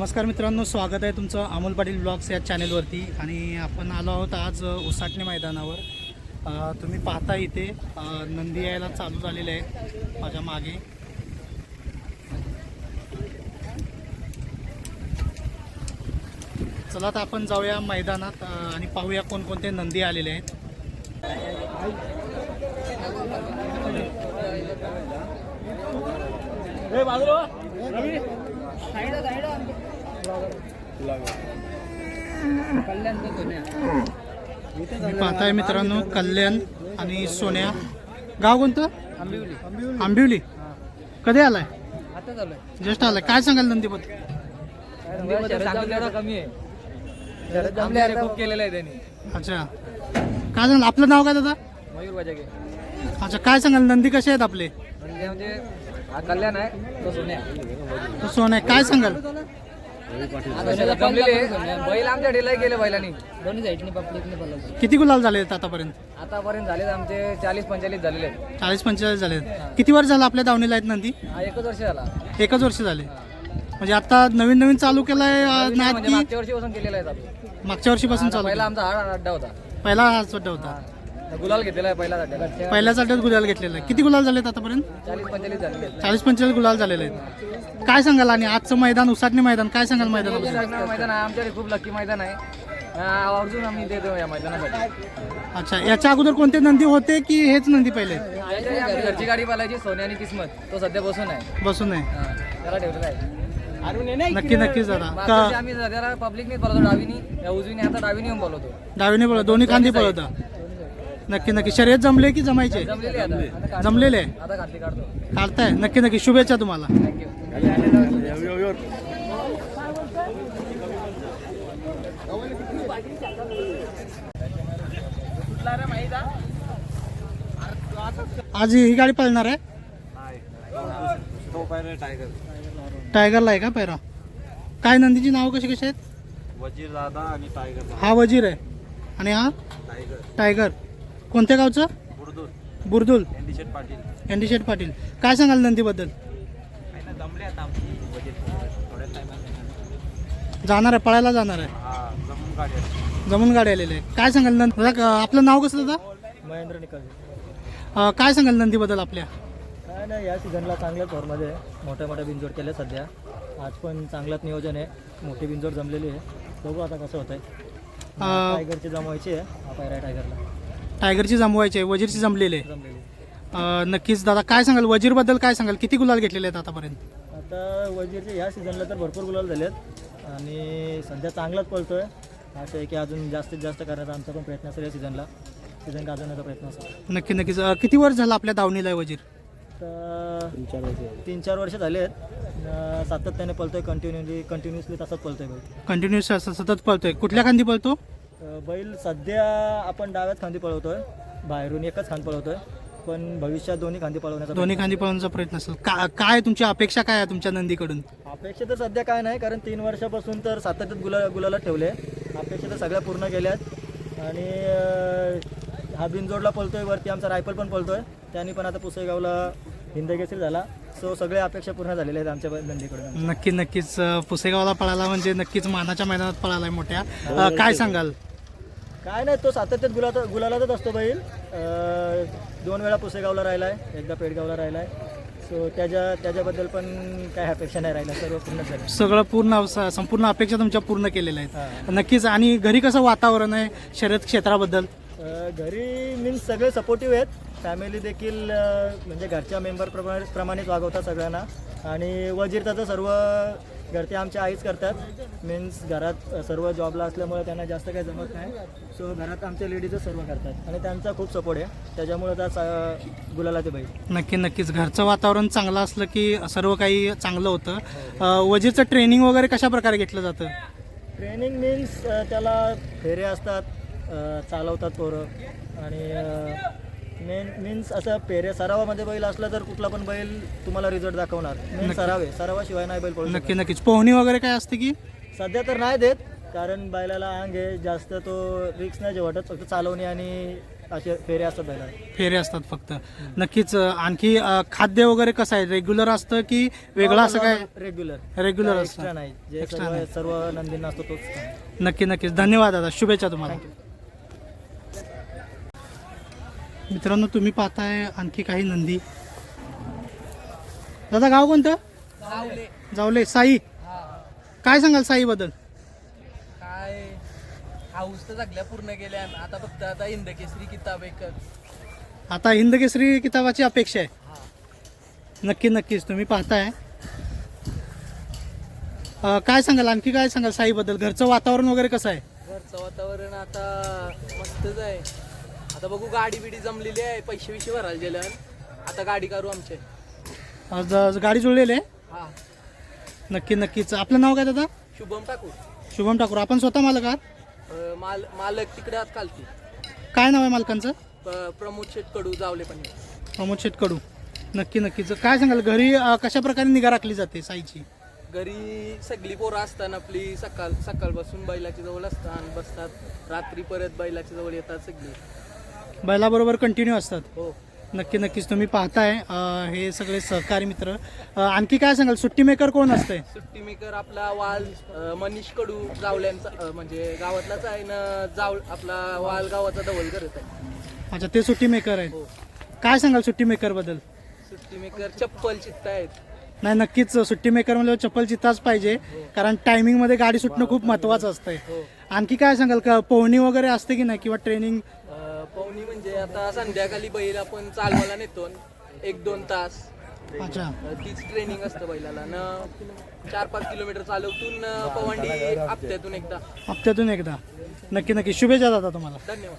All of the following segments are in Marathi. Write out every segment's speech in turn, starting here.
नमस्कार मित्रांनो स्वागत आहे तुमचं अमोल पाटील ब्लॉग्स या चॅनेलवरती. आणि आपण आलो आहोत आज उसाटणे मैदानावर. तुम्ही पाहता इथे नंदी यायला चालू झालेले आहे माझ्या मागे. चला आता आपण जाऊया मैदानात आणि पाहूया कोणकोणते नंदी आलेले आहेत. पाहताय मित्रांनो कल्याण आणि सोन्या. गाव कोणतं? आंबिवली. कधी आलाय? जस्ट आलाय. काय सांगाल त्यांनी अच्छा. काय सांगाल? आपलं नाव काय दादा? मयूर बजागे अच्छा काय सांगाल? नंदी कसे आहेत आपले? म्हणजे कल्याण आहे तो सोन्या तो सोन्या काय सांगाल? बैल आमच्या ढिलाई गेले बैलांनी. दोन्ही साईडनी पब्लिकने बोलवलं. किती गुलाल झाले आहेत आतापर्यंत? आतापर्यंत झाले आमचे चाळीस पंचेचाळीस झालेले आहेत. चाळीस पंचेचाळीस झाले आहेत. किती वर्ष झालं आपल्या दावणीला आहेत नंदी? हा एकच वर्ष झाला. एकच वर्ष झाले. म्हणजे आता नवीन नवीन चालू केलाय अं, नाद म्हणजे की मागच्या वर्षीपासून केलेला आहे आपण मागच्या वर्षीपासून चालू पहिला केलं? आमचा हा अड्डा होता. पहिला हाच अड्डा होता. गुलाल घेतलेला आहे पहिला पहिल्याच अड्ड्यात गुलाल घेतलेला आहे. किती गुलाल झालेत आतापर्यंत? चाळीस पंचेचाळीस झालेले आहेत. चाळीस पंचेचाळीस गुलाल झालेले आहेत. काय सांगाल आणि आजचं मैदान उसाटणी मैदान काय सांगाल मैदानाबद्दल? मैदान मैदान आहे. आमच्याकडे खूप लकी मैदान आहे. हा, आवर्जून आम्ही देतो या मैदानासाठी. अच्छा याच्या अगोदर कोणते नंदी होते की हेच नंदी पहिले? घरची गाडी पालायची सोन्या आणि किस्मत. तो सध्या बसून आहे. बसून आहे. हा, त्याला ठेवलेला आहे. नक्की नक्कीच दादा मागच्या वर्षी का आम्ही बोलवतो डावीनी या उजवीने आता डावीने येऊन बोलवतो. डावीने पळत दोन्ही खांदी पळत नक्की नक्की. शर्यत जमले की जमायचे? जमलेली काढताय? नक्की नक्की. शुभेच्छा तुम्हाला. आज ही गाडी पळणार आहे? टायगर टायगरला आहे का पैरा? काय नंदीची नाव कशी कशी आहेत? वजीर दादा आणि टायगर हा वजीर आहे. आणि हा? टायगर टायगर कोणत्या गावचं? बुरदुल एनडी शेठ पाटील. काय सांगाल नंदीबद्दल? जाणार आहे पळायला जाणार आहे. हा जमून गाडी जमून गाडी आलेली आहे. काय सांगाल नंद आपलं नाव कसं दादा? महेंद्र निकल काय सांगाल नंदीबद्दल आपल्या? काय नाही या सीझनला चांगल्या फॉर्ममध्ये आहे. मोठ्या मोठ्या बिंजोड केले सध्या. आज पण चांगलंच नियोजन आहे. मोठी बिंजोड जमलेली आहे. बघू आता कसं होतंय. अं, टायगरची जमवायची आहे. टायगरला टायगरची जमवायची आहे वजीरची जमलेली. आहे जमलेली अं, नक्कीच दादा काय सांगाल? वजीरबद्दल काय सांगाल? किती गुलाल घेतलेले आहेत आतापर्यंत? आता वजीरचे ह्या सीझनला तर भरपूर गुलाल झालेत. आणि सध्या चांगलाच पळतोय. असं आहे की अजून जास्तीत जास्त करण्याचा आमचा पण प्रयत्न असेल या सीझनला. सीझन गाजवण्याचा प्रयत्न असेल. नक्की नक्कीच. अं, किती वर्ष झालं आपल्या दावणीला आहे वजीर? तर तीन चार वर्ष झाले आहेत सातत्याने पळतोय कंटिन्युअली कंटिन्युअसली तसंच पळतोय बैल कंटिन्युअस असं सतत पळतोय. कुठल्या खांदी पळतो? बैल सध्या आपण डाव्याच खांदी पळवतोय. बाहेरून एकच खांद पळवतोय. पण भविष्यात दोन्ही खांदी पळवण्याचा दोन्ही खांदी पळवण्याचा प्रयत्न असेल. का काय तुमची अपेक्षा काय आहे तुमच्या नंदीकडून? अपेक्षा तर सध्या काय नाही कारण तीन वर्षापासून तर सातत्यात गुला गुलाला ठेवले अपेक्षा तर सगळ्या पूर्ण केल्यात आणि अ, हा बिनजोडला पळतोय वरती आमचा रायफल पण पळतोय. त्यांनी पण आता पुसेगावला हिंदकेसरी झाला. सो सगळ्या अपेक्षा पूर्ण झालेल्या आहेत आमच्या नंदीकडून. नक्की नक्कीच अं, पुसेगावला पळाला म्हणजे नक्कीच मानाच्या मैदानात पळाला आहे मोठ्या. अं, काय सांगाल? काय नाही तो सातत्यात गुला गुलालातच असतो बैल. दोन वेळा पुसेगावला राहिलाय एकदा पेडगावला राहिलाय. सो त्याच्या त्याच्याबद्दल पण काय अपेक्षा नाही राहिल्या सर्व पूर्ण झालं. सगळं पूर्ण स- संपूर्ण अपेक्षा तुमच्या पूर्ण केलेल्या आहेत. नक्कीच आणि घरी कसं वातावरण आहे शर्यत क्षेत्राबद्दल? अ, घरी मीन्स सगळे सपोर्टिव्ह आहेत. फॅमिली देखील अ, म्हणजे घरच्या मेंबर प्रमाणे प्रमाणेच वागवतात सगळ्यांना. आणि वजीरचा तर सर्व घरचे आमच्या आईच करतात. मीन्स घरात सर्व जॉबला असल्यामुळे त्यांना जास्त काही जमत नाही. सो घरात आमच्या लेडीजच सर्व करतात. आणि त्यांचा खूप सपोर्ट आहे. त्याच्यामुळे त्या गुलाला ते बैल. नक्की नक्कीच. घरचं वातावरण चांगलं असलं की सर्व काही चांगलं होतं. अं, वजीरचं ट्रेनिंग वगैरे कशा प्रकारे घेतलं जातं? ट्रेनिंग मीन्स त्याला फेरे असतात चालवतात पोरं. आणि मेन मीन्स असं पेरे सरावामध्ये बैल असला तर कुठला पण बैल तुम्हाला रिझल्ट दाखवणार. मेन सराव आहे. सरावाशिवाय नाही बैल शकत. नक्की नक्कीच. पोहणी वगैरे काय असते की? सध्या तर नाही देत कारण बैलाला अंग आहे. जास्त तो रिक्स नाही जे वाटत फक्त चालवणे आणि असे फेरे असतात बैला फेरे असतात फक्त. नक्कीच अं, आणखी अं, खाद्य वगैरे कसं आहे? रेग्युलर असतं की वेगळं असं काय? रेग्युलर रेग्युलर एक्स्ट्रा असतं. नाही. जे Extra सर्व नाही. सर्व नंदींना असतो तोच. नक्की नक्कीच. धन्यवाद दादा. शुभेच्छा तुम्हाला. मित्रांनो तुम्ही पाहताय आणखी काही नंदी. दादा गाव कोणतं? जावले. साई. काय सांगाल साई बद्दल काय? हाऊस तर सगळ्या पूर्ण केल्या. आता फक्त आता इंदकेसरी किताब एक. आता हिंद केसरी किताबाची अपेक्षा आहे. नक्की नक्कीच. तुम्ही पाहताय. अं, काय सांगाल? आणखी काय सांगाल साईबद्दल? घरचं वातावरण वगैरे कसं आहे? घरचं वातावरण आता मस्तच आहे. आता बघू गाडी बिडी जमलेली आहे पैसे विषय भरायला गेल्या आता गाडी करू आमचे. आज आज गाडी जुळलेली आहे? हा. नक्की नक्कीच. आपलं नाव काय दादा? शुभम टाकू शुभम ठाकूर. आपण स्वतः मालक आहात? अं, माल मालक तिकडे आत कालती काय नाव आहे मालकांचं? प- प्रमोद शेट कडू जावले पण प्रमोद शेटकडू. नक्की नक्कीच. काय सांगाल घरी अं, कशा प्रकारे निगा राखली जाते साईची? घरी सगळी पोरं असताना आपली. सकाळ सकाळपासून बैलाच्या जवळ असतात बसतात. रात्री परत बैलाच्या जवळ येतात सगळी. बैलाबरोबर कंटिन्यू असतात. हो. नक्की नक्कीच. तुम्ही पाहताय अं, हे सगळे सहकारी मित्र. अं, आणखी काय सांगाल? सुट्टी मेकर कोण असते सुट्टी मेकर आपला वाल अं, मनीष कडू जावल्यांचा अं, म्हणजे गावातलाच आहे ना जाव आपला वाल गावाचा दवल करत आहे. अच्छा ते सुट्टी मेकर आहेत. हो. काय सांगाल सुट्टी मेकरबद्दल? सुट्टी मेकर चप्पल चित्त आहेत. नाही नक्कीच सुट्टी मेकर म्हणजे चप्पल चित्ताच पाहिजे. कारण टायमिंगमध्ये गाडी सुटणं खूप महत्वाचं असतंय. हो. आणखी काय सांगाल? का पोहणी वगैरे असते की नाही? किंवा ट्रेनिंग पवनी म्हणजे आता संध्याकाळी बैल आपण चालवायला नेतो. एक दोन तास. अच्छा. तीच ट्रेनिंग असतं बैलाला. न चार पाच किलोमीटर चालवतून पवंडी हप्त्यातून एकदा. हप्त्यातून एकदा. नक्की नक्की. शुभेच्छा दादा तुम्हाला. धन्यवाद.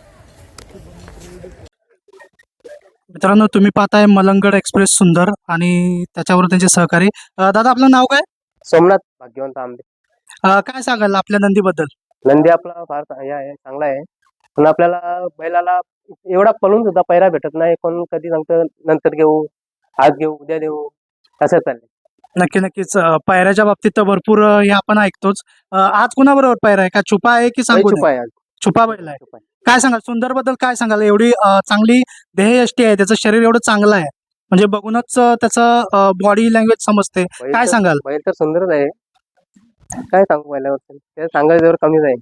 मित्रांनो तुम्ही पाहताय मलंगड एक्सप्रेस सुंदर आणि त्याच्यावर त्यांचे सहकारी. अं, दादा आपलं नाव काय? सोमनाथ भाग्यवंत आंबे. अं, काय सांगाल आपल्या नंदीबद्दल? नंदी आपला फार चा- हे आहे चांगला आहे. पण आपल्याला बैलाला एवढा पळून सुद्धा पैरा भेटत नाही. कोण कधी सांगतं नंतर घेऊ आज घेऊ उद्या देऊ असं चाललंय. नक्की नक्कीच. अं, पायऱ्याच्या बाबतीत तर भरपूर अं, हे आपण ऐकतोच. अं, आज कुणाबरोबर पायरा आहे? का छुपा आहे की सांगू चुप आहे आज. छुपा बैल आहे. काय सांगाल? सुंदरबद्दल काय सांगाल? एवढी अं, चांगली देहयष्टी आहे. त्याचं शरीर एवढं चांगलं आहे. म्हणजे बघूनच अं, त्याचं बॉडी लँग्वेज समजते. बैल काय तर- सांगाल? बैल तर सुंदरच आहे. काय सांगू बैलावर? ते सांगायचं जर कमीच आहे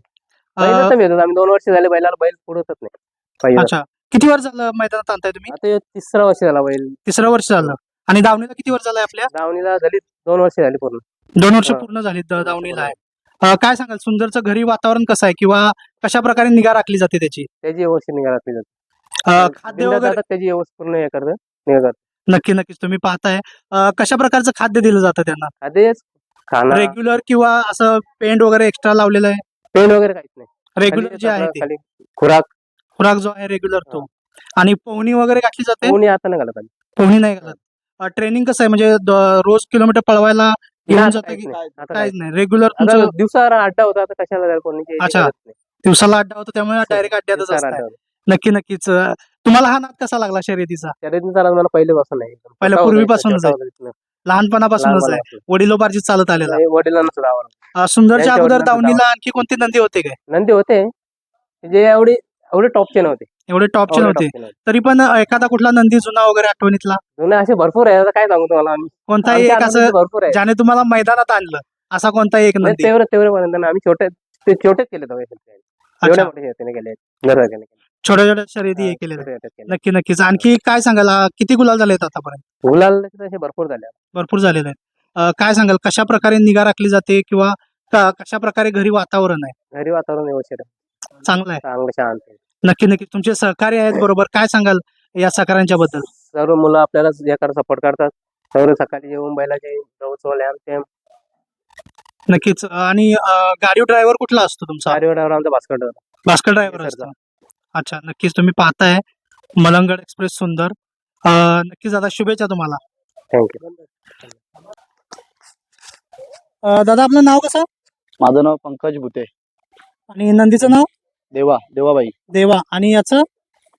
आम्ही दोन वर्ष झाले बैलाला बैल पुढतच नाही. अच्छा. किती वर्ष झालं मैदानात आणताय तुम्ही? आता तिसरा वर्ष झाला बैल. तिसरं वर्ष झालं. आणि दावणीला किती वर्ष झालंय आपल्या? दावणीला झाली दोन वर्ष झाली पूर्ण. दोन वर्ष हा. पूर्ण झाली द- दावणीला आहे. अं, काय सांगाल? सुंदरचं घरी वातावरण कसं आहे? किंवा कशा प्रकारे निगा राखली जाते त्याची? त्याची व्यवस्थित निघा राखली जाते. अं, खाद्य बिनधास्त वगैरे आता त्याची व्यवस्थित पूर्ण हे करतं निघा करतं नक्की नक्कीच. तुम्ही पाहताय. अं, कशा प्रकारचं खाद्य दिलं जातं त्यांना? खाना. रेग्युलर किंवा असं पेंट वगैरे एक्स्ट्रा लावलेलं आहे? पेन वगैरे काहीच नाही रेग्युलर जे आहे आपलं ते खाली खुराक खुराक जो आहे रेग्युलर तो आणि पोहणी वगैरे घातली जाते कोणी आता नाही घालत आम्ही. पोहणी नाही घालत ट्रेनिंग कसं आहे म्हणजे द- रोज किलोमीटर पळवायला घेऊन आता जातं काहीच की नाही. आता काहीच काहीच नाही रेग्युलर नाही. आता दिवसाला अड्डा होता आता कशाला जायला कोणी काही अच्छा. नाही. दिवसाला अड्डा होतो त्यामुळे डायरेक्ट अड्ड्यातच दिवसाला असताय अड्डा होता. नक्की नक्कीच तुम्हाला हा नाद कसा लागला शर्यतीचा शर्यतीचा नाद मला पहिल्यापासून आहे एकदम. पहिलं छोटा होता पूर्वीपासूनच छोटा आहे. लहानपणापासूनच आहे. लहानपणापासून. वडिलोपार्जित चालत आलेला. अं, सुंदरच्या त्यांच्या अगोदर वडिलांचं दावणीला आणखी कोणते नंदी होते काय? नंदी होते. जे एवढे एवढे टॉपचे नव्हते एवढे टॉपचे एवढे नव्हते. तरी पण अं, एखादा कुठला नंदी जुना वगैरे आठवणीतला? जुने असे भरपूर आहे. आता काय सांगू तुम्हाला आम्ही? कोणताही आमच्या एक असं भरपूर आहे. ज्याने तुम्हाला मैदानात आणलं असा कोणताही एक म्हणजे नंदी. तेवढे तेवढे पर्यंत आम्ही छोटे ते छोटेच केले अच्छा. मोठे केले. छोट्या छोट्या शर्यती हे केलेल्या आहेत. नक्की नक्कीच. आणखी काय सांगाल? किती गुलाल झाले आहेत आतापर्यंत? गुलाल तसे भरपूर झाले भरपूर झालेले आहेत. अं, काय सांगाल? कशा प्रकारे निगा राखली जाते किंवा क- कशा प्रकारे घरी वातावरण आहे? घरी वातावरण व्यवस्थित आहे. चांगलं आहे. चांगलं शांत आहे. नक्की नक्की. तुमचे सहकारी आहेत बरोबर. काय सांगाल या सहकार्यांच्या बद्दल सर्व मुलं आपल्याला कर सपोर्ट करतात. सर्व सकाळी येऊन बैलाचे आमचे नक्कीच. आणि अं, गाडी ड्रायव्हर कुठला असतो तुमचा? गाडीवर आमचा Bhaskar Bhaskar driver Yes, sir. असतो. अच्छा नक्कीच तुम्ही पाहताय. मलंगड एक्सप्रेस सुंदर. अं, नक्कीच दादा शुभेच्छा तुम्हाला. थँक्यू अं, दादा आपलं नाव कसं? माझं नाव पंकज भुते. आणि नंदीचं नाव? देवा देवाबाई. देवा. आणि याचं?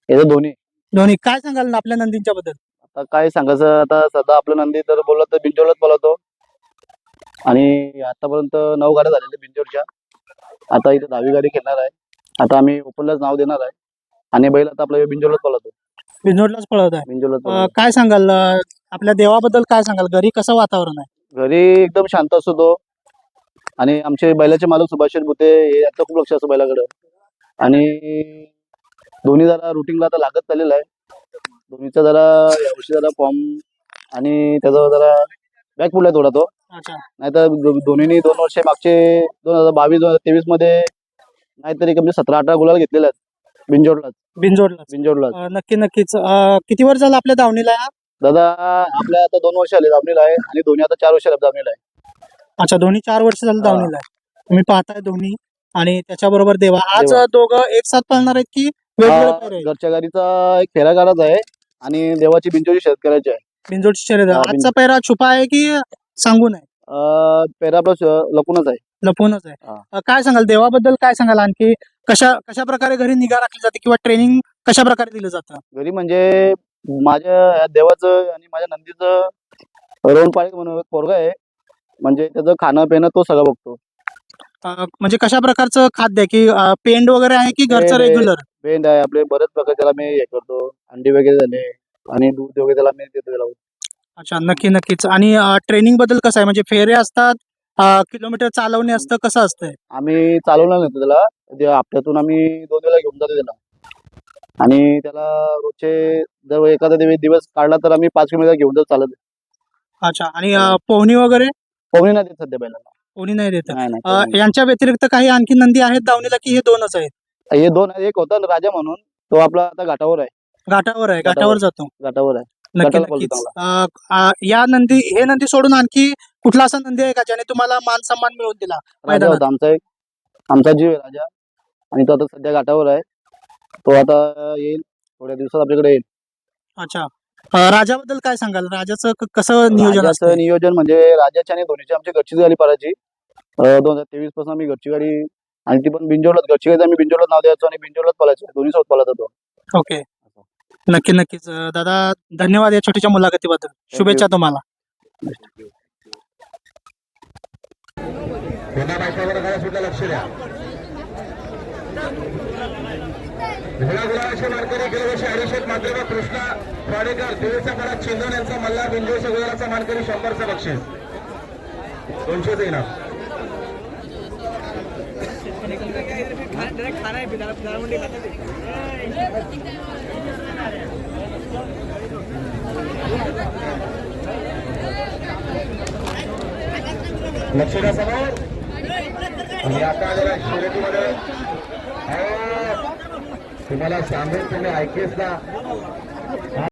याचं दोन्ही दोन्ही काय सांगाल ना आपल्या नंदींच्या बद्दल? आता काय सांगायचं आता सध्या आपलं नंदी तर बोललं तर बिंजोरलाच बोलवतो. आणि आतापर्यंत नऊ गाड्या झालेल्या बिंजोरच्या आता इथे दहावी गाडी खेळणार आहे. आता आम्ही ओपनलाच नाव देणार आहे. आणि बैल आता आपला बिंजोलाच पळतो. बिनजोडलाच पळवत आहे. बिंजोलाच अं, काय सांगाल अं, आपल्या देवाबद्दल काय सांगाल? घरी कसं वातावरण आहे? घरी एकदम शांत असतो तो. आणि आमचे बैलाचे मालक सुभाष भुते हे याचं खूप लक्ष असतं बैलाकडं. आणि दोन्ही जरा रुटीनला आता लागत चाललेलं आहे. दोन्हीचा जरा यावर्षी जरा फॉर्म आणि त्याचा जरा बॅक आहे थोडा तो. अच्छा. नाहीतर दो- दोन्हीनी दोन वर्ष मागचे दोन हजार बावीस दोन हजार तेवीसमध्ये नाहीतरी कमी सतरा अठरा गुलाल घेतलेले आहेत. बिंजोडलाच बिनजोडलाच बिंजोडलाच अं, नक्की नक्कीच अं, किती वर्ष झालं आपल्या दावणीला या? दादा आपल्या आता दोन वर्ष आले दामणीला आहे आणि दोन्ही आता चार वर्ष आले आहे अच्छा दोन्ही चार वर्ष झालं हा. दावणीला आहे तुम्ही पाहताय दोन्ही आणि त्याच्याबरोबर देवा आज देवा. दोघं एक साथ पळणार आहेत की वेगवेगळे पैरे आहेत? घरच्या गाडीचा एक फेरा काढायचा आहे आणि देवाची बिंजोची शेत करायची आहे बिनजोडची शर्यत आहे. हा, आजचा. पैरा छुपा आहे की सांगून आहे अं, पेरा आपला श- लपूनच आहे लपूनच आहे. हा. अं, काय सांगाल? देवाबद्दल काय सांगाल? आणखी कशा कशा प्रकारे घरी निगा राखली जाते किंवा ट्रेनिंग कशा प्रकारे दिलं जातं? घरी म्हणजे माझ्या या देवाचं आणि माझ्या नंदीचं रोहन पाळीक म्हणून एक पोरगा आहे. म्हणजे त्याचं खाणं पिणं तो सगळं बघतो. अं, म्हणजे कशा प्रकारचं खाद्य आहे? की अं, पेंड वगैरे आहे की घरचं पेंड आहे. रेग्युलर पेंड आहे. आपले बरेच प्रकार त्याला मी हे करतो. अंडी वगैरे झाले आणि दूध वगैरे त्याला मी देतो त्याला. अच्छा नक्की नक्कीच. आणि ट्रेनिंगबद्दल कसं आहे? म्हणजे फेरे असतात किलोमीटर चालवणे असतं कसं असतंय? आम्ही चालवलं नव्हतं त्याला. ते हप्त्यातून आम्ही दोन वेळा घेऊन जातो त्याला. आणि त्याला रोजचे जर एखादा दिवस दिवस काढला तर आम्ही पाच किलोमीटर घेऊन जातो चालत. अच्छा. आणि अं, पोहणी वगैरे? पोहणी नाही देत सध्या बैलाला पोहणी नाही देत. नाही नाही अं, पोहणी यांच्या व्यतिरिक्त काही आणखी नंदी आहेत दावणीला की हे दोनच आहेत? नाही. हे दोन आहे. एक होता ना राजा म्हणून. तो आपला आता घाटावर आहे. घाटावर आहे. घाटावर. घाटावर जातो. घाटावर आहे. नक्की घाटाला बोलतो नक्कीच. अं, अं, या नंदी हे नंदी सोडून आणखी कुठला असा नंदी आहे का ज्याने तुम्हाला मान सन्मान मिळवून दिला राजा मैदानात. होता आमचा एक. आमचा जीव आहे राजा. आणि तो आता सध्या घाटावर आहे. तो आता येईल. थोड्या दिवसात आपल्याकडे येईल. अच्छा. अं, राजाबद्दल काय सांगाल? राजाचं क- कसं नियोजन राजाचं असतं नियोजन म्हणजे राजाची आणि धोनीची आमची घरचीच गाडी पडायची. दोन हजार तेवीसपासून आम्ही घरची गाडी आणि ती पण बिंजोडलाच घरची गाडी आम्ही बिंजोडलाच नाव द्यायचो आणि बिंजोडलाच पळायचो दोन्ही सोबत पळायचा तो ओके. नक्की नक्कीच. अं, दादा धन्यवाद या छोट्याच्या मुलाखतीबद्दल. शुभेच्छा तुम्हाला. पुन्हा बायकावर काय सुद्धा लक्ष द्या. गुला गुलाबाचे मानकरी गेल्या वर्षी अडीचशे मात्र कृष्णा वाडेकर देवीचा परात चिंदन यांचा मल्ला बिंजोळच्या गुलाबाचा मानकरी शंभरचा बक्षीस. दोनशेच इनाम लक्ष द्या समोर. आणि आता आलेल्या शर्यतीमध्ये अहो, तुम्हाला सांगेल तुम्ही ऐकेच ना.